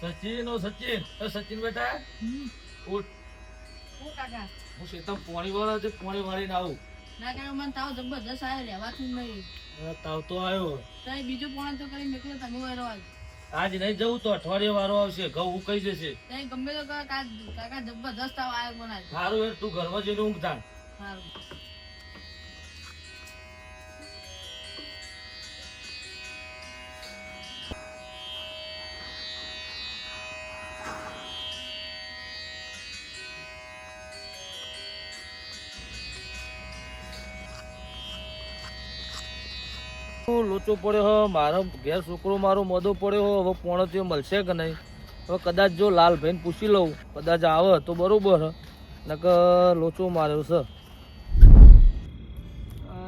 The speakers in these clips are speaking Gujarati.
સચિન ઓ સચિન. એ સચિન બેટા. ઉઠ. હું શેતમ પોણી વાળા છે પોણી વાળીને આવું. ના કે મને તાવ જબરદસ્ત આવ્યો જ નહીં. તાવ તો આવ્યો તો બીજું પોણા તો કરી નીકળ્યો તમે વારો આજ આજ નહીં જવું તો અઠવાડિયે વારો આવશે ઘઉં ઉકાઈ જશે. તો ગમે તો કાકા કાકા જબરદસ્ત તાવ આવ્યો મને. સારું હેડ તું ઘરમાં જઈને ઊંઘ તાણ સારું લોચો પડ્યો મારો ઘેર છોકરો મારો મોદો પડ્યો હવે પોણો તે મળશે કે નહીં હવે કદાચ જો લાલભાઈને પૂછી લઉં, કદાચ આવે તો બરોબર. નકર લોચો માર્યો છે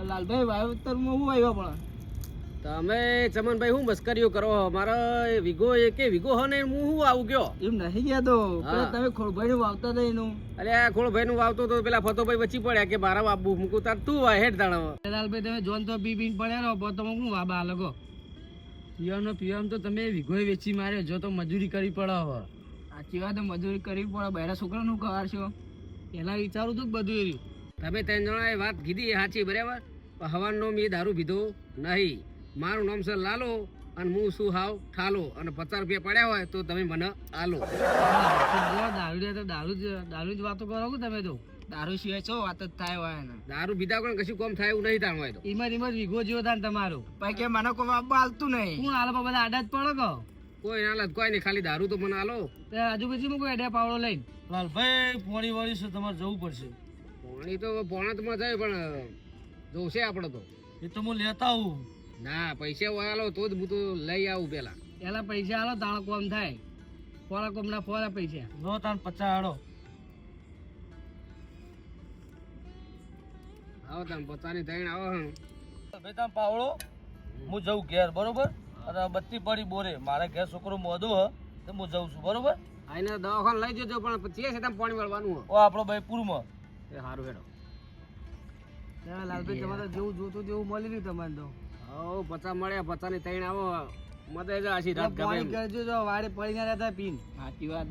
લાલભાઈ વાવેતરમાં હું આવ્યો પણ તમે ચમનભાઈ હું મસ્કરીઓ કરો? મારે મારો એ કે વિગો હો ને હું હું આવું ગયો? એમ નહીં ગયા તો? તમે ખોળભાઈ નું વાવતા હતા એનું. અરે આ ખોળભાઈ નું વાવતો તો પેલા ફતોભાઈ વચ્ચી પડ્યા કે મારા બાબુ મૂકું. તાર તું વાય હેઠ દાણા લાલભાઈ તમે જોન તો બી બીન પડ્યા રહો તો હું વાબા લગો? પીવાનું પીવાનું તો તમે વીઘોય વેચી માર્યો જો તો મજૂરી કરી પડે હવે. સાચી વાત મજૂરી કરવી પડે. બહેરા છોકરાનું છો? પેલા વિચારું તું બધું એ તમે ત્રણ જણા એ વાત કીધી એ સાચી બરાબર? પણ હવાનો મેં દારૂ પીધો નહીં. મારું નામ છે લાલો અને હું શું હાવ ઠાલો. અને પચાસ રૂપિયા પડ્યા હોય તો તમે મને આલો. દારૂ તો દારૂ જ દારૂ જ વાતો કરો તમે તો? દારૂ સિવાય છો વાત જ થાય હોય ને દારૂ પીધા કોઈ કશું કોમ થાય એવું નહીં થાય હોય તો. ઈમર ઈમર વિગો જેવો થાય તમારું. પછી કે મને કોઈ વાપવા હાલતું નહીં. હું હાલ બધા આડા જ પડો કહો. કોઈ ના લાદ કોઈ નહીં ખાલી દારૂ તો મને આલો. આજુબાજુ કોઈ અડ્યા પાવડો લઈને? લાલભાઈ પોણી વાળી છે તમારે જવું પડશે. પોણી તો પોણા તો જાય પણ જોશે આપણે તો. એ તો હું લેતા આવું. ના પૈસા વાળો તો જ હું તો લઈ આવું પેલા. પેલા પૈસા આલો તાણ કોમ થાય. ફોરા કોમ ના ફોરા પૈસા. નો તાન પચાસ આડો આવો તમે પોતાની થઈને આવો હં. ભાઈ તમે પાવડો હું જઉં ઘેર બરોબર? અને બત્તી પડી બોરે. મારે ઘેર છોકરો મોદો હ તો હું જઉં છું બરોબર? આઈને દવાખાને લઈ જજો પણ પછી છે તમે પાણી વળવાનું ઓ આપણો ભાઈ પૂરમાં. એ સારું હેડો. લાલભાઈ તમારે જેવું જોતું તેવું મળી રહ્યું તમારે તો. હો પચા મળ્યા પચાની તૈણ આવો. મતે જો આશી રાત ગમે કરજો જો વાડે પડી ના રહેતા પીન. સાચી વાત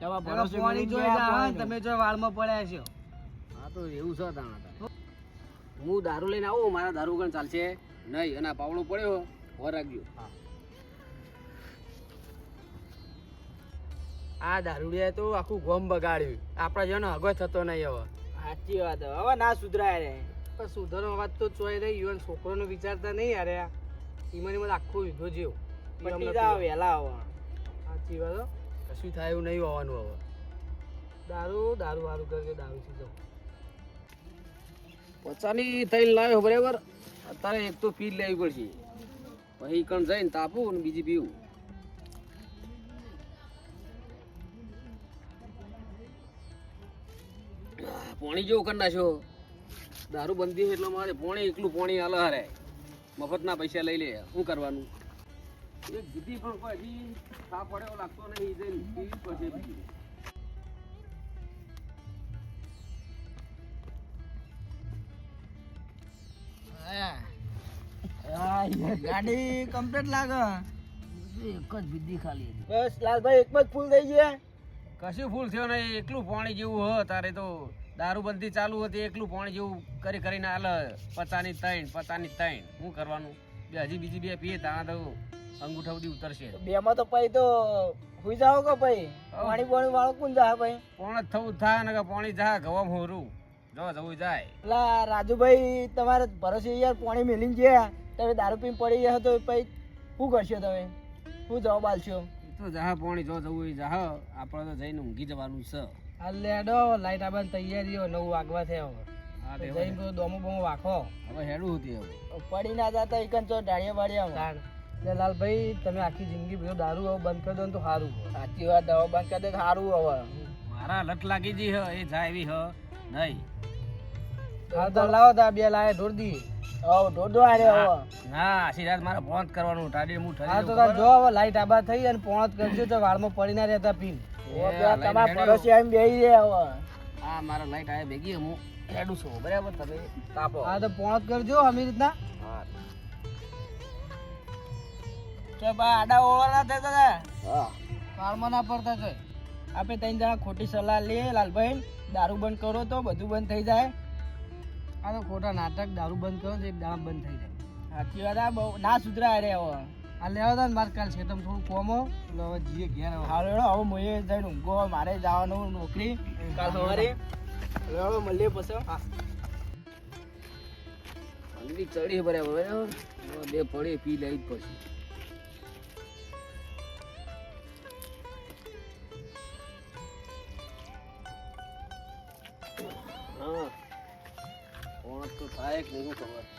દવા પાણી જોઈ જા તમે જો વાળમાં પડ્યા છો. હા તો એવું છે તાણા હું દારૂ લઈને આવું મારા દારૂ ગણ ચાલશે. નહીં અને આ પાવડો પડ્યો હોર રાખજો આ દારૂડિયા તો આખું ગોમ બગાડ્યું. આપણા જેનો હગો થતો નહીં હવે. સાચી વાત હવે ના સુધરાય રે. પણ સુધરવા વાત તો ચોય રહી યુવાન છોકરોનો વિચારતા નહીં યાર ઈમાની મને આખો વિધો જેવો. વહેલા હવે સાચી વાત કશું થાય એવું નહીં હોવાનું હવે. દારૂ દારૂ વારું કરજો દારૂ થી જાઓ. પચાની થઈને લાવ્યો બરાબર. અત્યારે એક તો પી લેવી પડશે. પછી કણ જઈને તાપું અને બીજી પીવું. પાણી પોણી જેવું કરી નાખ્યો. દારૂ બંધી એટલે મારે પોણી એકલું પોણી હાલે હારે. મફતના પૈસા લઈ લે શું કરવાનું? એક જીતી પણ પછી હજી સા પડ્યો લાગતો નહીં જઈને પીવી પડશે ગાડી કમ્પ્લીટ લાગે. એક જ વિધિ ખાલી બસ લાલભાઈ એક જ ફૂલ થઈ ગયા? કશું ફૂલ થયો નહીં એકલું પાણી જેવું હ તારે તો દારૂબંધી ચાલુ હતી એકલું પાણી જેવું કરી કરીને હાલ પચાની ત્રણ પચાની ત્રણ. શું કરવાનું? બે હજી બીજી બે પીએ ત્યાં તો અંગૂઠા સુધી ઉતરશે. બે માં તો પછી તો હુઈ જાઓ કે ભાઈ પાણી પાણી વાળો કોણ જા ભાઈ પોણ થવું થા થાય ને પાણી જા ગવા હોરું. જો જવું જાય. પેલા રાજુભાઈ તમારે ભરોસે યાર પાણી મેલીને ગયા તમે દારૂ પીને પડી ગયા તો પછી શું કરશો તમે? શું જવાબ આલશો તો જહા પાણી જો જવું હોય જા આપણે તો જઈને ઊંઘી જવાનું છે. આ લેડો લાઈટ આવવાની તૈયારીઓ નવ વાગવા થયા હવે. જઈને દોમો બોમો વાખો. હવે હેડું હતી હવે. પડી ના જતા એકન ચો ડાળિયા બાળિયા એટલે લાલભાઈ તમે આખી જિંદગી બધો દારૂ હવે બંધ કરી દો ને તો સારું સાચી વાત દવા બંધ કરી દે તો સારું હવે. મારા લટ લાગી જી હ એ જાય એવી હ. નહીં. હા તો લાવો તા બે લાય ઢોર દી. ઢોડો હવે. ના આશીર્વાદ મારે પહોંચ કરવાનું. ટાડી હું હા તો જો હવે લાઈટ આબા થઈ અને પોણત કરજો તો વાળમાં પડી ના રહેતા પીન. તમારા હેડ્યો. આવીને બેહી જાય હવે. હા મારા લાઈટ આવે ભેગી હું હેડું છું બરાબર? તમે તાપો હા તો પોણત કરજો અમે રીતના. કે બા આડા ઓળા થતા હતા હા. કાળમાં ના પડતા છે. આપણે ત્રણ જણા ખોટી સલાહ લઈએ લાલભાઈ. દારૂ બંધ કરો તો બધું બંધ થઈ જાય. આ તો ખોટા નાટક દારૂ બંધ કરો તો એક દાડા બંધ થઈ જાય. સાચી વાત આ બહુ ના સુધરાય રે હવે. આ લેવા તા ને મારે કાલ છે તમે થોડું કોમો એટલે હવે જઈએ ઘેર હવે. હાલો હેડો હવે મોએ જઈને ઊંઘો. મારે જવાનું નોકરી. કાલ સવારે હવે મળીએ પછી. હા. ઠંડી ચડી બરાબર? બે પડી પી લઈ જ પછી. હા. કોણ તો થાય કે ખબર?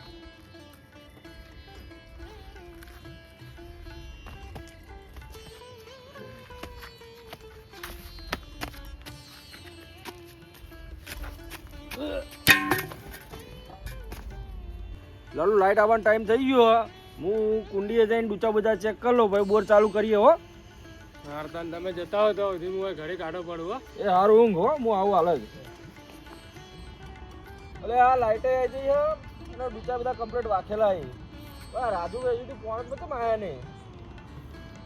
લાલુ લાઈટ આવવાનો ટાઈમ થઈ ગયો હે. કુંડીએ જઈને ડૂચા બધા ચેક કરી લઉં ભાઈ બોર ચાલુ કરીએ હો. હારતાન તમે જતા હો તો હું ઘરે કાઢો પડું હો. એ હારું ઊંઘ હો. હું આવું હાલ જ. અલે આ લાઈટે આવી જઈ હો અને ડૂચા બધા કમ્પ્લીટ વાખેલા હે બા રાજુ ભાઈ હજી પોણ જ માયા આયા ને.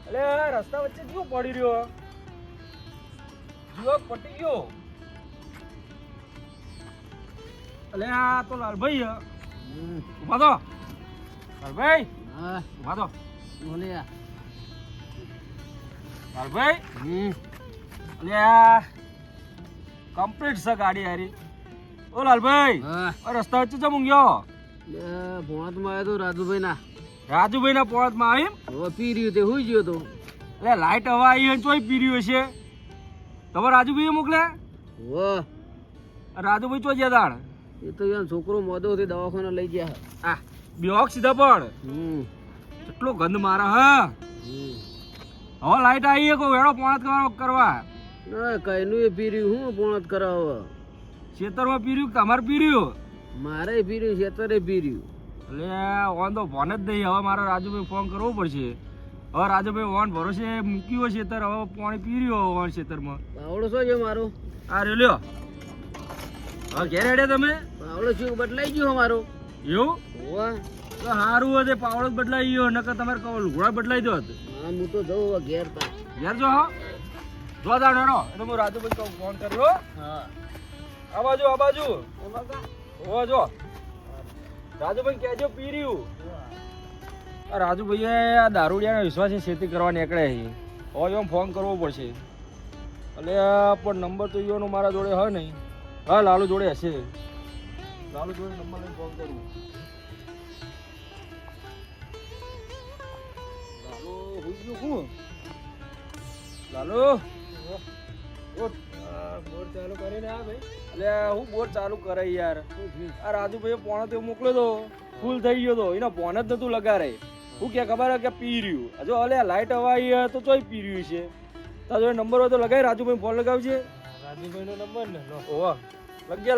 અલે આ રસ્તા વચ્ચે શું પડી રહ્યો. જીવક પટી ગયો. અલે આ તો લાલભાઈ હે ઊભા તો લાલભાઈ. હા. ઊભા તો બોલ્યા લાલભાઈ. અલે આ કમ્પ્લીટ છે ગાડી હારી. ઓ લાલભાઈ. હા. રસ્તા વચ્ચે ચમ ઊંઘ્યો ભોણાતમાં આવ્યો તો રાજુભાઈ ના રાજુભાઈ ના પોળતમાં આવી હવે પી રહ્યું તે હુઈ ગયો તો. એટલે લાઈટ હવા આવી હોય પી પીર્યું છે તમે રાજુભાઈ આ રાજુભાઈ ચો જ્યાં એ તો યાર છોકરો મોદો થી દવાખાને લઈ ગયા આ બેહોક સીધા પણ હમ. કેટલો ગંધ મારા હા. હવે લાઈટ આવી કો વેળો પોણત કરવા કરવા. ના કઈનું એ પીર્યું હું પોણત કરાવો ખેતરમાં પીર્યું તમારે પીર્યું? મારે પીર્યું છેતરે ખેતરે પી રહ્યું એટલે ઓન તો ફોન જ નહીં હવે મારે રાજુભાઈ ફોન કરવો પડશે. હવે રાજુભાઈ ઓન ભરોસે મૂક્યું છેતર હવે પાણી પીર્યું ઓન છેતરમાં આવડો શું છે મારો? આ રહ્યો લ્યો. હવે ઘેર હેડે તમે? પાવડો શું બદલાઈ ગયો અમારો. એવું? હોવા. તો સારું હશે પાવડો બદલાઈ ગયો નકર તમારે કહો લુગડા બદલાઈ દો હા હું તો જઉં ઘેર તા. ઘેર જો હા. જો દાડો હેડો એટલે હું રાજુભાઈ ફોન કર્યો હા. આ બાજુ આ બાજુ. ઓ જો. રાજુભાઈ કહેજો પી રહ્યું. રાજુભાઈએ આ દારૂડિયાના વિશ્વાસે ખેતી કરવા નીકળે છે. હવે એમ ફોન કરવો પડશે. એટલે પણ નંબર તો યોનો મારા જોડે હોય નહીં. હા લાલુ જોડે હશે. લાલુ જોડે નંબર લઈને ફોન કરું. લાલુ હોઈ ગયું શું લાલુ. ઉઠ. બોર ચાલુ કરીને આ ભાઈ. એટલે હું બોર ચાલુ કરે યાર. આ રાજુભાઈ પોણો તો મોકલ્યો તો. ફૂલ થઈ ગયો તો. એનો ફોન જ નતું લગાડે. હું કે ખબર હે કે પી રહ્યું? હજુ અલે લાઈટ હવાઈ તો ચોય પી રહ્યું છે. તારો નંબર હોય તો લગાવી રાજુભાઈ ફોન લગાવજે. રાજુભાઈ નો નંબર ને લો. ઓવા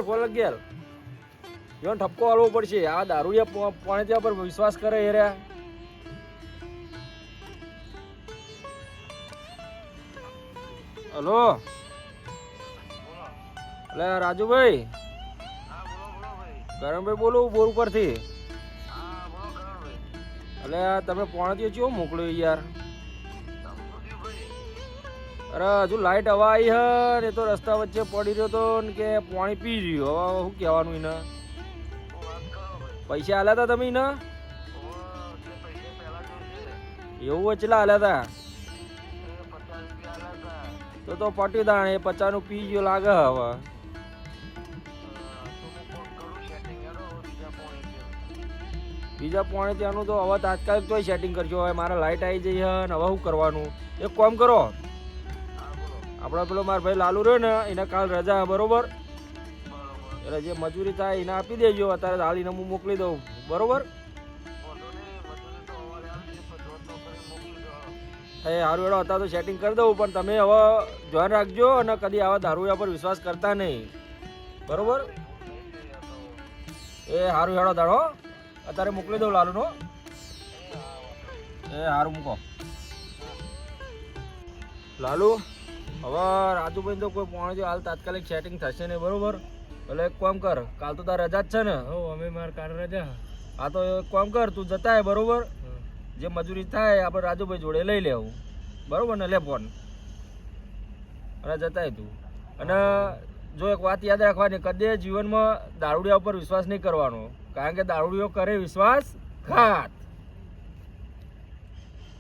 ફોન લગેલ એનો ઠપકો આલવો પડશે. આ દારૂડિયા પોણે ત્યાં પર વિશ્વાસ કરે એ રહ્યા. હલો? એટલે રાજુભાઈ? કરણભાઈ બોલું બોર ઉપરથી. એટલે તમે પોણાથી ચિયો મોકલ્યો યાર? અરે, હજુ લાઈટ હવા આવી હે ને તો રસ્તા વચ્ચે પડી રહ્યો તો ને કે પાણી પી રહ્યો. હવે શું કહેવાનું એને પૈસા આલ્યા હતા તમે ને એવું ચેલા આલ્યા હતા તો તો પટી દાણ એ પચાસનું પી ગયો લાગે હવે. બીજા પોણે ત્યાંનું તો હવે તાત્કાલિક તોય સેટિંગ કરજો હવે મારે લાઈટ આવી જઈ છે ને હવે શું કરવાનું? એક કામ કરો. આપણા પેલો મારો ભાઈ લાલુ રહ્યો ને એને કાલ રજા બરોબર? એટલે જે મજૂરી થાય એને આપી દેજો, અત્યારે હાલ એને હું મોકલી દઉં. બરોબર? એ સારું એડો અત્યારે તો સેટિંગ કરી દઉં, પણ તમે હવે ધ્યાન રાખજો અને કદી આવા દારૂયા પર વિશ્વાસ કરતા નહીં. બરોબર? એ સારું હેડો દાડો અત્યારે મોકલી દઉં લાલુનો. એ સારું મૂકો. લાલુ, હવે રાજુભાઈ તો કોઈ પોણે હાલ તાત્કાલિક સેટિંગ થશે નહીં, બરોબર? એટલે એક કામ કર કાલ તો તાર રજા જ છે ને. હો અમે માર કાલ રજા. હા તો એક કામ કર તું જતા બરોબર. જે મજૂરી થાય આપણે રાજુભાઈ જોડે લઈ લેવું બરોબર ને લે ફોન અને જતા તું. અને જો એક વાત યાદ રાખવાની કદે જીવનમાં દારૂડિયા ઉપર વિશ્વાસ નહીં કરવાનો. કારણ કે દારૂડિયો કરે વિશ્વાસ ઘાત